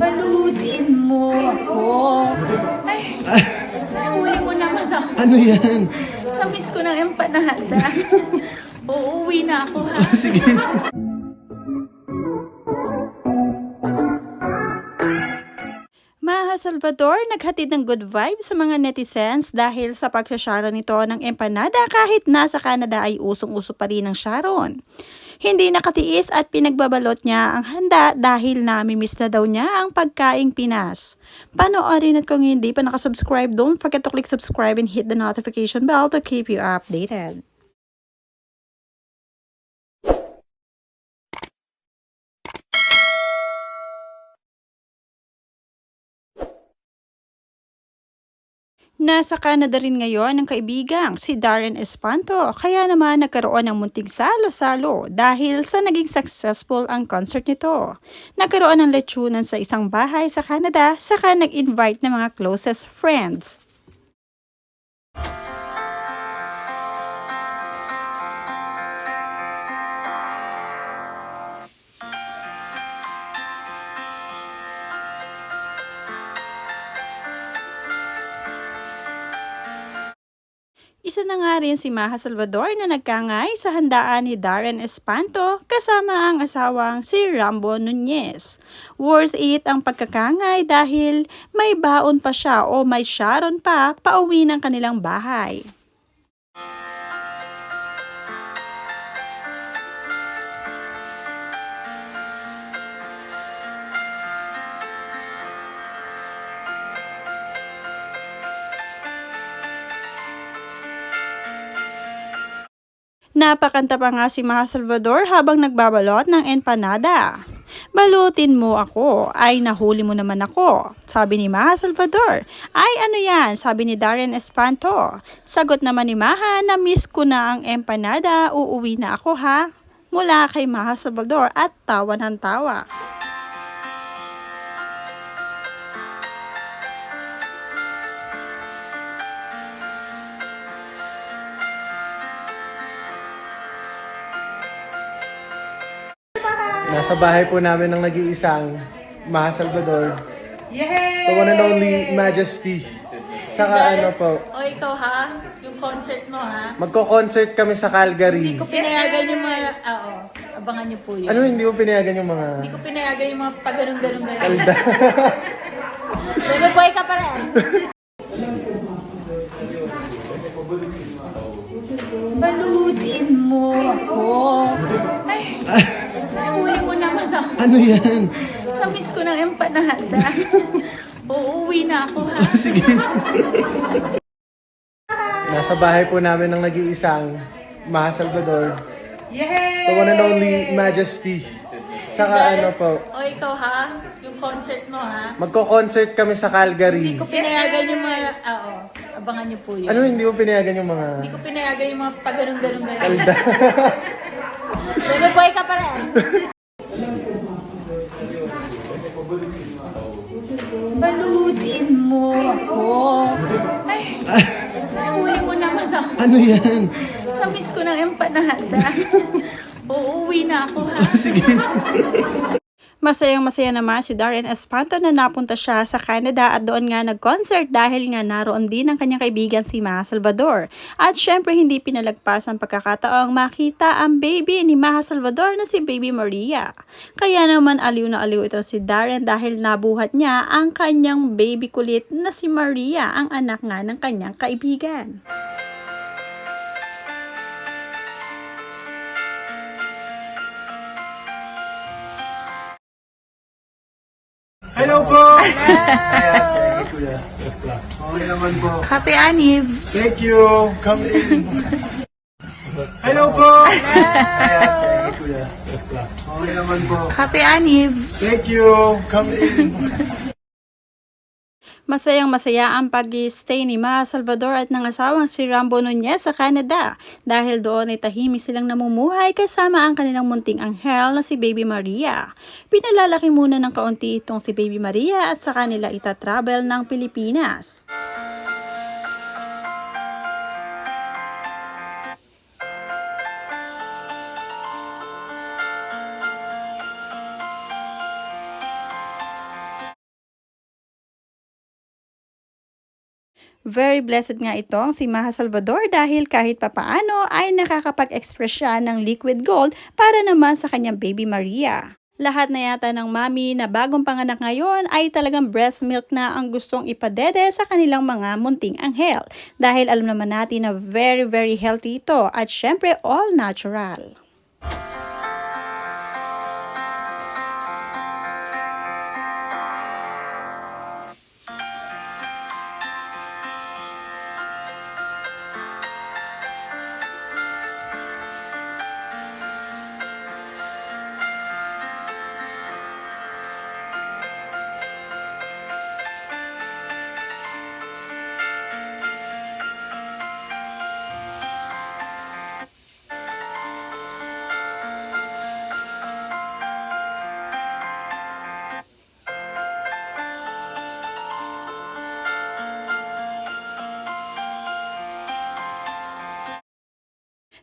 Baludin mo ako. Ay, nahuli mo naman ako. Ano yan? Namiss ko ng empanada. Uuwi na ako ha. Sige. Salvador naghatid ng good vibes sa mga netizens dahil sa pagsasyara nito ng empanada kahit nasa Canada ay usong-uso pa rin ang Sharon. Hindi nakatiis at pinagbabalot niya ang handa dahil namimiss na daw niya ang pagkaing Pinas. Panoorin at kung hindi pa nakasubscribe, don't forget to click subscribe and hit the notification bell to keep you updated. Nasa Canada rin ngayon ang kaibigang si Darren Espanto kaya naman nagkaroon ng munting salo-salo dahil sa naging successful ang concert nito. Nagkaroon ng lechonan sa isang bahay sa Canada saka nag-invite ng mga closest friends. Isa na nga rin si Maha Salvador na nagkangay sa handaan ni Darren Espanto kasama ang asawang si Rambo Nunez. Worth it ang pagkakangay dahil may baon pa siya o may Sharon pa pauwi ng kanilang bahay. Napakanta pa nga si Maha Salvador habang nagbabalot ng empanada. Balutin mo ako, ay nahuli mo naman ako. Sabi ni Maha Salvador, ay ano yan? Sabi ni Darren Espanto. Sagot naman ni Maha na miss ko na ang empanada, uuwi na ako ha. Mula kay Maha Salvador at tawa ng tawa. Nasa bahay po namin ng nag-iisang Maha Salvador. Yay! The one and only Majesty. Tsaka ano po, O ikaw ha, yung concert mo ha. magko-concert kami sa Calgary. Hindi ko pinayagan yung mga, ah, oo, abangan niyo po yun. Ano hindi mo pinayagan yung mga... Hindi ko pinayagan yung mga pag-ganun-ganun-ganun. Alda. Baby boy ka pa rin. ano yan? Namiss ko ng empanada. Uuwi na ako ha. Sige. Nasa bahay po namin ng nag-iisang Maha Salvador. Yay! The one and only Majesty. Tsaka ano po, O ikaw ha, yung concert mo ha. magko-concert kami sa Calgary. Hindi ko pinayagan yung mga, ah, oo, abangan niyo po yun. Ano hindi mo pinayagan yung mga... Hindi ko pinayagan yung mga pag-ganun-ganun-ganun. Alda. Baby boy ka pa rin. Baludin mo ako. Ay, nahuli mo naman ako. ano yan? Namiss ko ng empanada. Uuwi na ako ha. Sige. Masayang masaya naman si Darren Espanto na napunta siya sa Canada at doon nga nag-concert dahil nga naroon din ang kanyang kaibigan si Maha Salvador. At syempre hindi pinalagpas ang pagkakataong makita ang baby ni Maha Salvador na si Baby Maria. Kaya naman aliw na aliw ito si Darren dahil nabuhat niya ang kanyang baby kulit na si Maria, ang anak nga ng kanyang kaibigan. Hello po! Hello! Okay naman po. Happy Anib! Thank you. Come in. Hello po! Hello! Okay naman po. Happy Anib! Thank you. Come in. Masayang masaya ang pag-stay ni Ma Salvador at ng asawang si Rambo Nunez sa Canada dahil doon ay tahimik silang namumuhay kasama ang kanilang munting anghel na si Baby Maria. Pinalalaki muna ng kaunti itong si Baby Maria at sa kanila itatravel ng Pilipinas. Very blessed nga itong si Maha Salvador dahil kahit papaano ay nakakapag-express siya ng liquid gold para naman sa kanyang baby Maria. Lahat na yata ng mami na bagong panganak ngayon ay talagang breast milk na ang gustong ipadede sa kanilang mga munting anghel. Dahil alam naman natin na very very healthy ito at syempre all natural.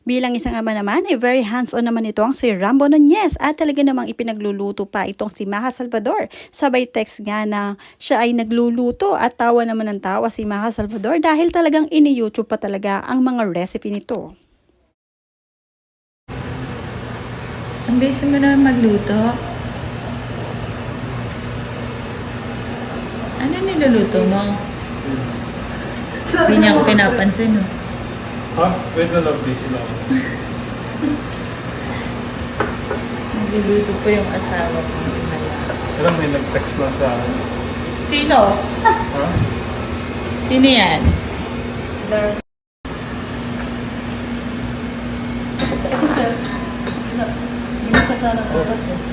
Bilang isang ama naman, ay very hands-on naman ito ang si Rambo Nunez at talaga namang ipinagluluto pa itong si Maha Salvador. Sabay text nga na siya ay nagluluto at tawa naman ng tawa si Maha Salvador dahil talagang ini-YouTube pa talaga ang mga recipe nito. Ang bilis mo naman magluto. Ano niluluto mo? Hindi niya ako pinapansin, no? Ha? Wait na lang, busy lang. Nagluluto po yung asawa ko. na lang. Alam, may nag-text na sa akin. Sino? Ha? Sino yan?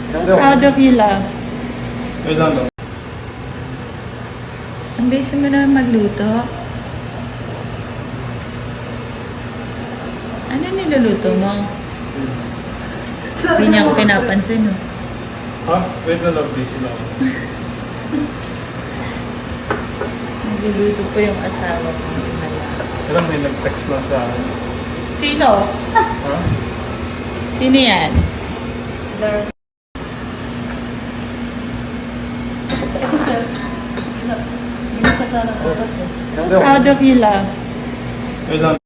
So proud of you, love. Wait lang, no? Ang bilis mo naman magluto. Ano niluluto mo? Hindi niya ako pinapansin, no? Ha? Wait na lang, busy lang. Nagluluto po yung asawa ko. lang. Alam, may nag-text na sa akin. Sino? Ha? Sino yan? So proud of you, love. Wait lang.